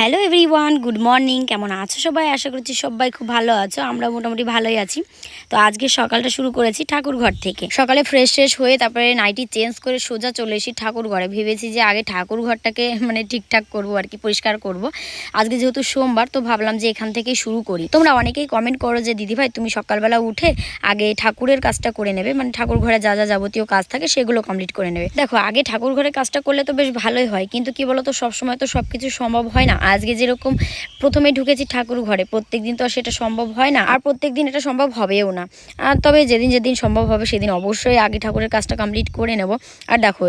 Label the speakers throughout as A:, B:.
A: Hello everyone, good morning. কেমন আছো সবাই? আশা করছি সবাই খুব ভালো আছো। আমরা মোটামুটি ভালোই আছি। তো আজকে সকালটা শুরু করেছি ঠাকুর ঘর থেকে। সকালে ফ্রেশ ফ্রেশ হয়ে তারপরে নাইটি চেঞ্জ করে সোজা চলে এসি ঠাকুর ঘরে ভেবেছি যে আগে ঠাকুর ঘরটাকে মানে ঠিকঠাক করব আর কি, পরিষ্কার করব। আজকে যেহেতু সোমবার, তো ভাবলাম যে এখান থেকেই শুরু করি। তোমরা অনেকেই কমেন্ট করো যে, দিদিভাই, তুমি সকালবেলা উঠে আগে ঠাকুরের কাজটা করে নেবে। মানে ঠাকুর ঘরে যা যা যাবতীয় কাজ থাকে সেগুলো কমপ্লিট করে নেবে। দেখো, আগে ঠাকুর ঘরের কাজটা করলে তো বেশ ভালোই হয়। কিন্তু কি বলতো, সবসময় তো সব কিছু সম্ভব হয় না। আজকে যেরকম প্রথমে ঢুকেছি ঠাকুর ঘরে প্রত্যেক দিন তো আর সেটা সম্ভব হয় না। আর প্রত্যেক দিন এটা সম্ভব হবেও না। তবে যেদিন যেদিন সম্ভব হবে সেদিন অবশ্যই আগে ঠাকুরের কাজটা কমপ্লিট করে নেব। আর দেখো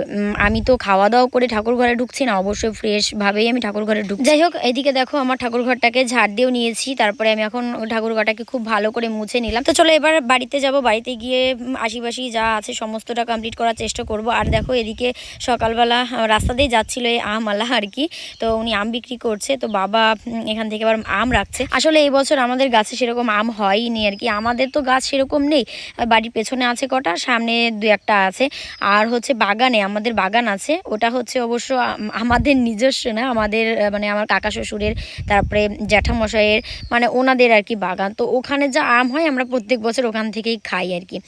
A: আমি তো খাওয়া দাওয়া করে ঠাকুর ঘরে ঢুকছি না, অবশ্যই ফ্রেশভাবেই আমি ঠাকুর ঘরে ঢুক যাই হোক, এদিকে দেখো আমার ঠাকুর ঘরটাকে ঝাড় দিয়েও নিয়েছি, তারপরে আমি এখন ঠাকুর ঘরটাকে খুব ভালো করে মুছে নিলাম। তো চলো এবার বাড়িতে যাব, বাড়িতে গিয়ে আশিপাশি যা আছে সমস্তটা কমপ্লিট করার চেষ্টা করব। আর দেখো এদিকে সকালবেলা রাস্তা দিয়ে যাচ্ছিল এই আম আলা আর কি। তো উনি আম বিক্রি করছে। তো বাবা এখান থেকে আবার আম রাখছে। আসলে এই বছর আমাদের গাছে সেরকম আম হয়নি আর কি। আমাদের তো গাছ সেরকম নেই। বাড়ির পেছনে আছে কটা, সামনে দু একটা আছে। আর হচ্ছে বাগানে, আমাদের বাগান আছে। ওটা হচ্ছে অবশ্য আম- আমাদের নিজস্ব না, আমাদের মানে আমার কাকা শ্বশুরের, তারপরে জ্যাঠামশাইয়ের মানে ওনাদের আর কি বাগান। তো ওখানে যা আম হয়, আমরা প্রত্যেক বছর ওখান থেকেই খাই আর কি।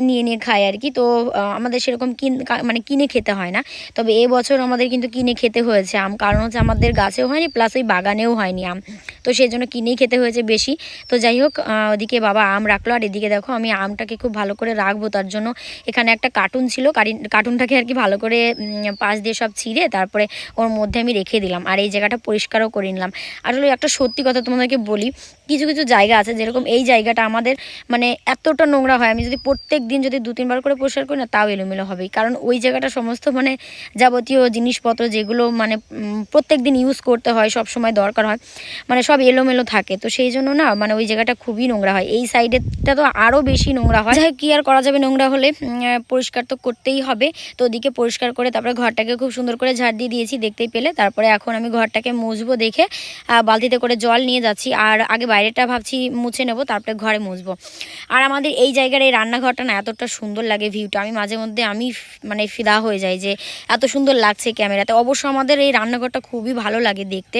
A: নিয়ে নিয়ে খাই আর কি। তো আমাদের সেরকম কিন মানে কিনে খেতে হয় না। তবে এ বছর আমাদের কিন্তু কিনে খেতে হয়েছে আম। কারণ হচ্ছে আমাদের গাছেও হয়নি প্লাস ওই বাগানেও হয়নি আম। তো সেই জন্য কিনেই খেতে হয়েছে বেশি। তো যাই হোক ওদিকে বাবা আম রাখল। আর এদিকে দেখো, আমি আমটাকে খুব ভালো করে রাখব। তার জন্য এখানে একটা কার্টুন ছিল। কারি- কার্টুনটাকে আর কি ভালো করে পাশ দিয়ে সব ছিঁড়ে তারপরে ওর মধ্যে আমি রেখে দিলাম। আর এই জায়গাটা পরিষ্কারও করে নিলাম। আসলে একটা সত্যি কথা তোমাদেরকে বলি, কিছু কিছু জায়গা আছে যেরকম এই জায়গাটা আমাদের মানে এতটা নোংরা হয়। আমি যদি প্রত্যেক দিন যদি দু, তিনবার করে পরিষ্কার করি না, তাও এলোমেলো হবে কারণ ওই জায়গাটা সমস্ত মানে যাবতীয় জিনিসপত্র যেগুলো মানে প্রত্যেক দিন ইউজ করতে হয়, সব সময় দরকার হয়। মানে সব এলোমেলো থাকে। তো সেই জন্য না মানে ওই জায়গাটা খুবই নোংরা হয়। এই সাইডেরটা তো আরও বেশি নোংরা হয়। যাই কি আর করা যাবে? নোংরা হলে পরিষ্কার তো করতেই হবে। তো ওদিকে পরিষ্কার করে তারপরে ঘরটাকে খুব সুন্দর করে ঝাড় দিয়ে দিয়েছি, দেখতেই পেলে। তারপরে এখন আমি ঘরটাকে মুছবো দেখে বালতিতে করে জল নিয়ে যাচ্ছি। আর আগে বাইরেটা ভাবছি মুছে নেব, তারপরে ঘরে মুছবো। আর আমাদের এই জায়গার এই রান্নাঘরটা না, এতটা সুন্দর লাগে ভিউটা আমি মাঝে মধ্যে, আমি মানে ফিদা হয়ে যাই যে, এত সুন্দর লাগছে ক্যামেরাতে। অবশ্য আমাদের এই রান্নাঘরটা খুবই ভালো লাগে দেখতে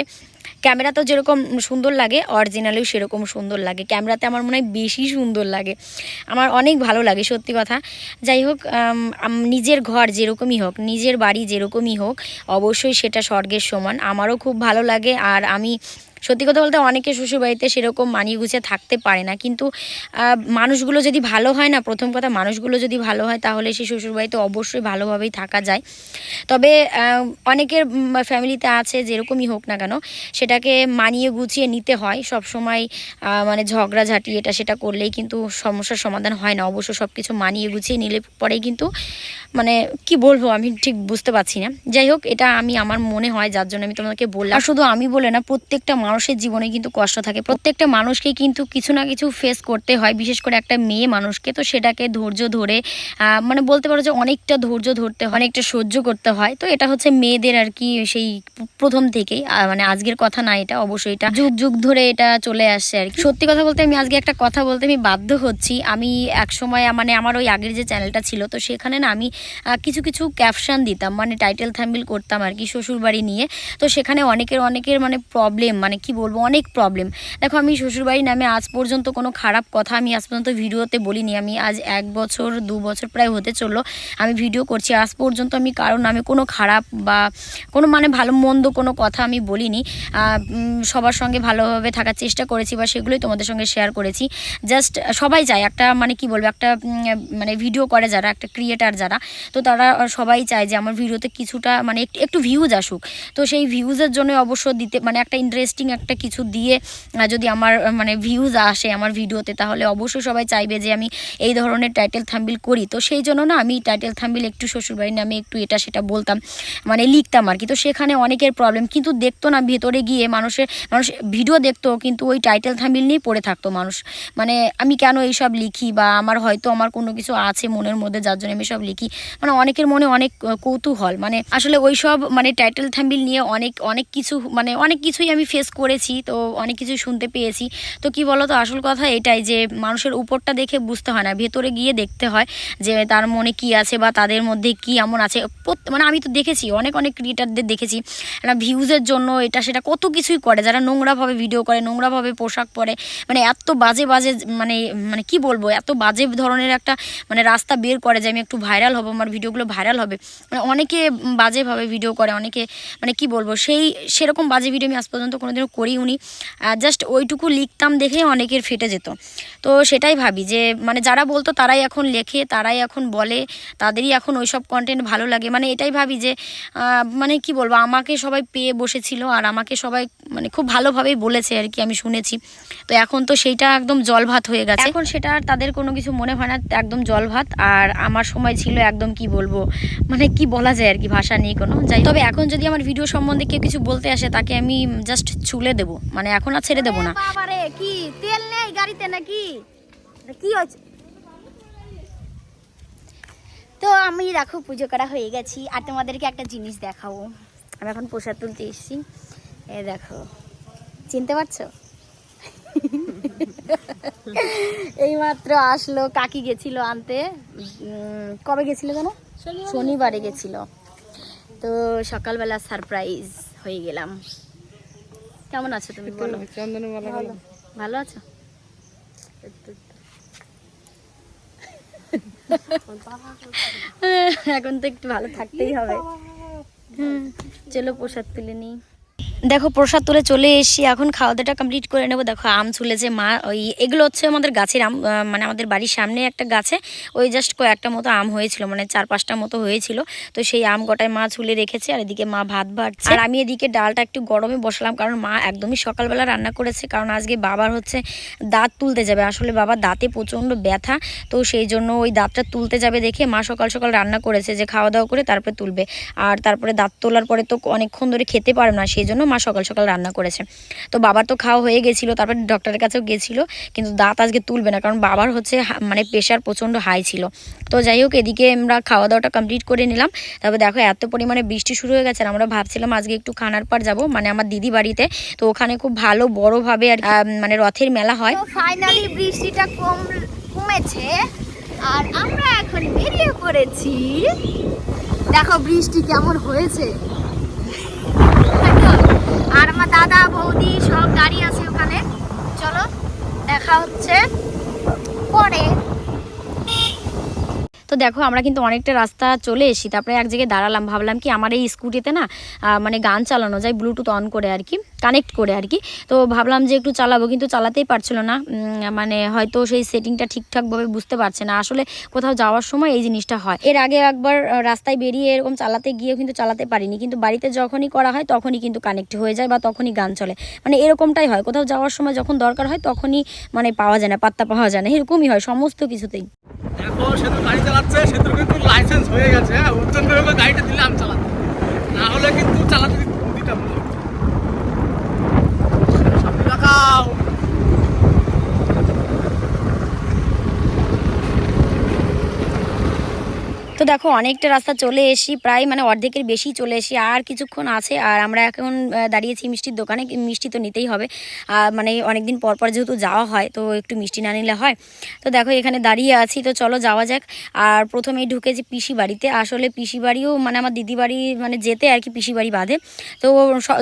A: ক্যামেরাতেও যেরকম সুন্দর লাগে অরিজিনালেও সেরকম সুন্দর লাগে। ক্যামেরাতে আমার মনে হয় বেশি সুন্দর লাগে। আমার অনেক ভালো লাগে, সত্যি কথা। যাই হোক নিজের ঘর যেরকমই হোক, নিজের বাড়ি যেরকমই হোক, অবশ্যই সেটা স্বর্গের সমান। আমারও খুব ভালো লাগে আর আমি সত্যি কথা বলতে অনেকে শ্বশুরবাড়িতে সেরকম মানিয়ে গুছিয়ে থাকতে পারে না। কিন্তু মানুষগুলো যদি ভালো হয় না, প্রথম কথা মানুষগুলো যদি ভালো হয়, তাহলে সেই শ্বশুরবাড়িতে অবশ্যই ভালোভাবেই থাকা যায়। তবে অনেকের ফ্যামিলিতে আছে, যেরকমই হোক না কেন সেটাকে মানিয়ে গুছিয়ে নিতে হয়। সব সময় মানে ঝগড়াঝাটি এটা সেটা করলেই কিন্তু সমস্যার সমাধান হয় না। অবশ্য সব কিছু মানিয়ে গুছিয়ে নিলে পরেই কিন্তু মানে কি বলব আমি ঠিক বুঝতে পারছি না। যাই হোক, এটা আমি, আমার মনে হয়, যার জন্য আমি তোমাকে বললাম। শুধু আমি বলে না, প্রত্যেকটা মানুষের জীবনে কিন্তু কষ্ট থাকে। প্রত্যেকটা মানুষকে কিন্তু কিছু না কিছু ফেস করতে হয়। বিশেষ করে একটা মেয়ে মানুষকে, তো সেটাকে ধৈর্য ধরে মানে বলতে পারো যে অনেকটা ধৈর্য ধরতে হয়, অনেকটা সহ্য করতে হয়। তো এটা হচ্ছে মেয়েদের আর কি সেই প্রথম থেকেই মানে আজকের কথা না এটা অবশ্যই এটা যুগ যুগ ধরে এটা চলে আসছে আর কি। সত্যি কথা বলতে আমি আজকে একটা কথা বলতে আমি বাধ্য হচ্ছি। আমি এক সময় মানে আমার ওই আগের যে চ্যানেলটা ছিল তো সেখানে না আমি কিছু কিছু ক্যাপশন দিতাম মানে টাইটেল থ্যাম্বিল করতাম আর কি শ্বশুরবাড়ি নিয়ে। তো সেখানে অনেকের অনেকের মানে প্রবলেম মানে কি বলব অনেক প্রবলেম দেখো আমি শ্বশুরবাড়ি নামে আজ পর্যন্ত কোনো খারাপ কথা আমি আজ পর্যন্ত ভিডিওতে বলিনি। আমি আজ এক বছর দু বছর প্রায় হতে চলল আমি ভিডিও করছি। আজ পর্যন্ত আমি কারণ আমি কোনো খারাপ বা কোনো মানে ভালো মন্দ কোনো কথা আমি বলিনি। সবার সঙ্গে ভালোভাবে থাকার চেষ্টা করেছি বা সেগুলোই তোমাদের সঙ্গে শেয়ার করেছি। জাস্ট সবাই চায় একটা মানে কি বলব, একটা মানে ভিডিও করে যারা, একটা ক্রিয়েটার যারা। তো তারা সবাই চায় যে আমার ভিডিওতে কিছুটা মানে একটু ভিউজ আসুক। তো সেই ভিউজের জন্য অবশ্য দিতে মানে একটা ইন্টারেস্টিং একটা কিছু দিয়ে যদি আমার মানে ভিউজ আসে আমার ভিডিওতে তাহলে অবশ্যই সবাই চাইবে যে আমি এই ধরনের টাইটেল থাম্বিল করি। তো সেই জন্য না আমি টাইটেল থাম্বিল একটু শ্বশুরবাড়ির নামে একটু এটা সেটা বলতাম মানে লিখতাম আর কি। তো সেখানে অনেকের প্রবলেম কিন্তু দেখতো না ভেতরে গিয়ে মানুষের মানুষ ভিডিও দেখতো, কিন্তু ওই টাইটেল থাম্বিল নিয়েই পড়ে থাকতো মানুষ। মানে আমি কেন এইসব লিখি বা আমার হয়তো আমার কোনো কিছু আছে মনের মধ্যে, যার জন্য আমি সব লিখি? মানে অনেকের মনে অনেক কৌতূহল। মানে আসলে ওই সব মানে টাইটেল থাম্বিল নিয়ে অনেক অনেক কিছু মানে অনেক কিছুই আমি ফেস করেছি, তো অনেক কিছু শুনতে পেয়েছি। তো কি বলো তো আসল কথা এটাই যে মানুষের উপরটা দেখে বুঝতে হয় না, ভেতরে গিয়ে দেখতে হয় যে তার মনে কি আছে বা তাদের মধ্যে কি এমন আছে। মানে আমি তো দেখেছি, অনেক অনেক ক্রিয়েটারদের দেখেছি। ভিউজের জন্য এটা, সেটা কত কিছুই করে। যারা নোংরাভাবে ভিডিও করে, নোংরাভাবে পোশাক পরে মানে এত বাজে বাজে মানে মানে কি বলব, এত বাজে ধরনের একটা মানে রাস্তা বের করে যে আমি একটু ভাইরাল হব, আমার ভিডিওগুলো ভাইরাল হবে। মানে অনেকে বাজেভাবে ভিডিও করে, অনেকে মানে কি বলব, সেই, সেরকম বাজে ভিডিও আমি আজ পর্যন্ত কোনোদিনও করিও নি। জাস্ট ওইটুকু লিখতাম দেখে অনেকের ফেটে যেত। তো সেটাই ভাবি যে মানে যারা বলতো তারাই এখন লেখে, তারাই এখন বলে, তাদেরই এখন ওইসব কন্টেন্ট ভালো লাগে। মানে এটাই ভাবি যে মানে কি বলব, আমাকে সবাই পেয়ে বসেছিল আর আমাকে সবাই মানে খুব ভালোভাবেই বলেছে আর কি আমি শুনেছি। তো এখন তো সেইটা একদম জল ভাত হয়ে গেছে। এখন সেটা আর তাদের কোনো কিছু মনে হয় না একদম জল ভাত আর আমার সময় ছিল একদম কি বলব মানে কি বলা যায় আর কি ভাষা নেই কোনো। যাই তবে এখন যদি আমার ভিডিও সম্বন্ধে কেউ কিছু বলতে আসে তাকে আমি জাস্ট ছুলে দেবো। মানে এখন আর ছেড়ে দেবো না।
B: কি তেল নেই গাড়িতে নাকি? কি হচ্ছে তো আমি দেখো পুজো করা হয়ে গেছি। আর তোমাদেরকে একটা জিনিস দেখাবো। আমি এখন প্রসাদ তুলতে এসেছি। এ দেখো চিনতে পারছ? এইমাত্র আসলো কাকি গেছিল আনতে। কবে গেছিল কেন শনিবারে। গেছিল। তো সকালবেলা সারপ্রাইজ হয়ে গেলাম। কেমন আছো তুমি বলো। ভালো আছো? এখন তো একটু ভালো থাকতেই হবে। হুম চলো প্রসাদ তুলে নিই।
A: দেখো, প্রসাদ তুলে চলে এসেছি। এখন খাওয়া দাওয়াটা কমপ্লিট করে নেব। দেখো, আম ছুলেছে মা, ওই এগুলো হচ্ছে আমাদের গাছের আম মানে আমাদের বাড়ির সামনে একটা গাছে। ওই জাস্ট কয়েকটা মতো আম হয়েছিল মানে চার পাঁচটা মতো হয়েছিল। তো সেই আম গোটায় মা ছুলে রেখেছে, আর এদিকে মা ভাত বাড়ছে। আর আমি এদিকে ডালটা একটু গরমে বসলাম, কারণ মা একদমই সকালবেলা রান্না করেছে। কারণ আজকে বাবার হচ্ছে দাঁত তুলতে যাবে। আসলে বাবার দাঁতে প্রচণ্ড ব্যথা, তো সেই জন্য ওই দাঁতটা তুলতে যাবে দেখে মা সকাল সকাল রান্না করেছে যে খাওয়া দাওয়া করে তারপরে তুলবে। আর তারপরে দাঁত তোলার পরে তো অনেকক্ষণ ধরে খেতে পারে না, সেই জন্য মা সকাল সকাল রান্না করেছে। তো বাবার তো খাওয়া হয়ে গেছিল, তারপর ডক্টরের কাছেও গেছিল, কিন্তু দাঁত আজকে তুলবে না, কারণ বাবার হচ্ছে মানে প্রেশার প্রচণ্ড হাই ছিল। তো যাই হোক, এদিকে আমরা খাওয়া দাওয়াটা কমপ্লিট করে নিলাম। তারপর দেখো, এত পরিমাণে বৃষ্টি শুরু হয়ে গেছে, আর আমরা ভাবছিলাম আজকে একটু খানার পার যাব মানে আমার দিদি বাড়িতে। তো ওখানে খুব ভালো, বড়োভাবে আর মানে রথের মেলা হয়।
B: ফাইনালি বৃষ্টিটা কম, কমেছে, আর আমরা এখন বেরিয়ে পড়েছি। দেখো বৃষ্টি কেমন হয়েছে? আর আমার দাদা বৌদি সব দাঁড়িয়ে আছে ওখানে। চলো দেখা হচ্ছে পরে।
A: তো দেখো, আমরা কিন্তু অনেকটা রাস্তা চলে এসি তারপরে এক জায়গায় দাঁড়ালাম, ভাবলাম কি আমার এই স্কুটিতে না মানে গান চালানো যায় ব্লুটুথ অন করে আর কি কানেক্ট করে আর কি। তো ভাবলাম যে একটু চালাবো, কিন্তু চালাতেই পারছিল না। মানে হয়তো সেই সেটিংটা ঠিকঠাকভাবে বুঝতে পারছে না। আসলে কোথাও যাওয়ার সময় এই জিনিসটা হয়। এর আগে একবার রাস্তায় বেরিয়ে এরকম চালাতে গিয়েও কিন্তু চালাতে পারিনি। কিন্তু বাড়িতে যখনই করা হয়, তখনই কিন্তু কানেক্ট হয়ে যায় বা তখনই গান চলে। মানে এরকমটাই হয়। কোথাও যাওয়ার সময় যখন দরকার হয়, তখনই মানে পাওয়া যায় না, পাত্তা পাওয়া যায় না। এরকমই হয় সমস্ত কিছুতেই।
C: দেখো সে তো গাড়ি চালাচ্ছে সে তো কিন্তু লাইসেন্স হয়ে গেছে। হ্যাঁ ওর জন্য ওকে গাড়িটা দিলাম চালাতে না হলে কিন্তু চালাতে দিতাম না সামনে লাগাও
A: তো দেখো, অনেকটা রাস্তা চলে এসি প্রায় মানে অর্ধেকের বেশি চলে এসি আর কিছুক্ষণ আছে, আর আমরা এখন দাঁড়িয়েছি মিষ্টির দোকানে মিষ্টি তো নিতেই হবে। আর মানে অনেকদিন পর পর যেহেতু যাওয়া হয়, তো একটু মিষ্টি না নিলে হয়। তো দেখো, এখানে দাঁড়িয়ে আছি, তো চলো যাওয়া যাক। আর প্রথমেই ঢুকেছি পিসি বাড়িতে। আসলে পিসি বাড়িও মানে আমার দিদি বাড়ি মানে যেতে আর কি পিসি বাড়ি বাঁধে। তো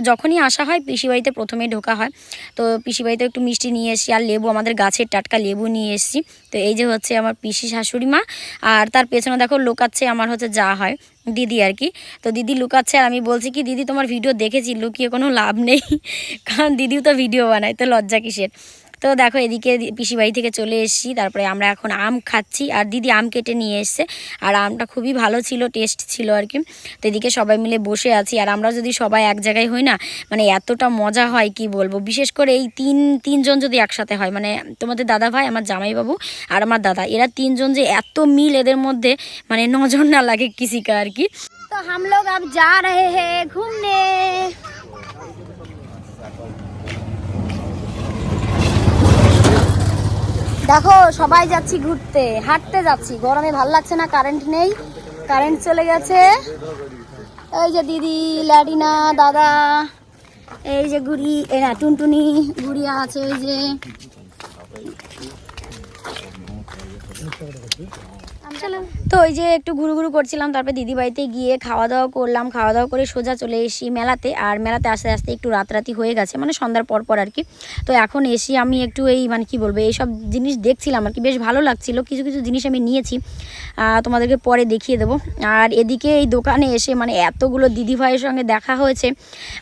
A: যখনই আসা হয়, পিসি বাড়িতে প্রথমেই ঢোকা হয়। তো পিসি বাড়িতে একটু মিষ্টি নিয়ে এসেছি, আর লেবু, আমাদের গাছের টাটকা লেবু নিয়ে এসেছি। তো এই যে হচ্ছে আমার পিসি শাশুড়ি মা, আর তার পেছনে দেখো লুকাচ্ছে, আমার হচ্ছে যা হয়। দিদি আর কি। তো দিদি লুকাচ্ছে আর আমি বলছি কি, দিদি, তোমার ভিডিও দেখেছি, লুকিয়ে কোনো লাভ নেই। কারণ দিদিও তো ভিডিও বানায়, তো লজ্জা কিসের? তো দেখো এদিকে পিসিবাড়ি থেকে চলে এসেছি, তারপরে আমরা এখন আম খাচ্ছি আর দিদি আম কেটে নিয়ে এসছে আর আমটা খুবই ভালো ছিল টেস্ট ছিল আর কি। তো এদিকে সবাই মিলে বসে আছি আর আমরা যদি সবাই এক জায়গায় হই না মানে এতটা মজা হয় কি বলব? বিশেষ করে এই তিন, তিনজন যদি একসাথে হয় মানে তোমাদের দাদা ভাই, আমার জামাইবাবু আর আমার দাদা, এরা তিনজন যে এত মিল এদের মধ্যে মানে নজর না লাগে কৃষিকা আর কি।
B: তো হাম আপ যা রে ঘুমনে। দেখো, সবাই যাচ্ছি ঘুরতে, হাঁটতে যাচ্ছি। গরমে ভালো লাগছে না কারেন্ট নেই কারেন্ট চলে গেছে। এই যে দিদি, ল্যাডিনা, দাদা,
A: এই যে গুড়ি, এ না, টুনটুনি, গুড়িয়া আছে ওই যে। তো ওই যে একটু ঘুরু ঘুরু করছিলাম, তারপরে দিদি বাড়িতে গিয়ে খাওয়া দাওয়া করলাম। খাওয়া দাওয়া করে সোজা চলে এসি মেলাতে, আর মেলাতে আস্তে আস্তে একটু রাতরাতি হয়ে গেছে মানে সন্ধ্যার পর পর আর কি। তো এখন এসি আমি একটু এই মানে কি বলব, এইসব জিনিস দেখছিলাম আর কি। বেশ ভালো লাগছিল, কিছু কিছু জিনিস আমি নিয়েছি। তোমাদেরকে পরে দেখিয়ে দেবো। আর এদিকে এই দোকানে এসে মানে এতগুলো দিদি ভাইয়ের সঙ্গে দেখা হয়েছে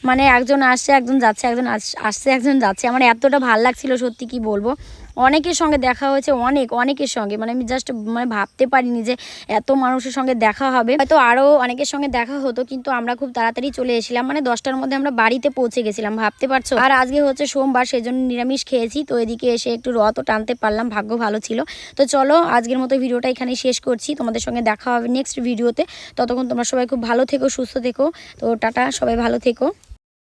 A: মানে একজন আসছে, একজন যাচ্ছে, একজন আস- আসছে, একজন যাচ্ছে। আমার এতটা ভালো লাগছিল, সত্যি কি বলব। অনেকের সঙ্গে দেখা হয়েছে, অনেক, অনেকের সঙ্গে। মানে আমি জাস্ট মানে ভাবতে পারিনি যে এত মানুষের সঙ্গে দেখা হবে। হয়তো আরও অনেকের সঙ্গে দেখা হতো, কিন্তু আমরা খুব তাড়াতাড়ি চলে এসেছিলাম। মানে দশটার মধ্যে আমরা বাড়িতে পৌঁছে গেছিলাম, ভাবতে পারছ? আর আজকে হচ্ছে সোমবার, সেজন্য নিরামিষ খেয়েছি। তো এদিকে এসে একটু রথও টানতে পারলাম, ভাগ্য ভালো ছিল। তো চলো, আজকের মতো ভিডিওটা এখানে শেষ করছি। তোমাদের সঙ্গে দেখা হবে নেক্সট ভিডিওতে ততক্ষণ তোমরা সবাই খুব ভালো থেকো, সুস্থ থেকো। তো টাটা, সবাই ভালো থেকো।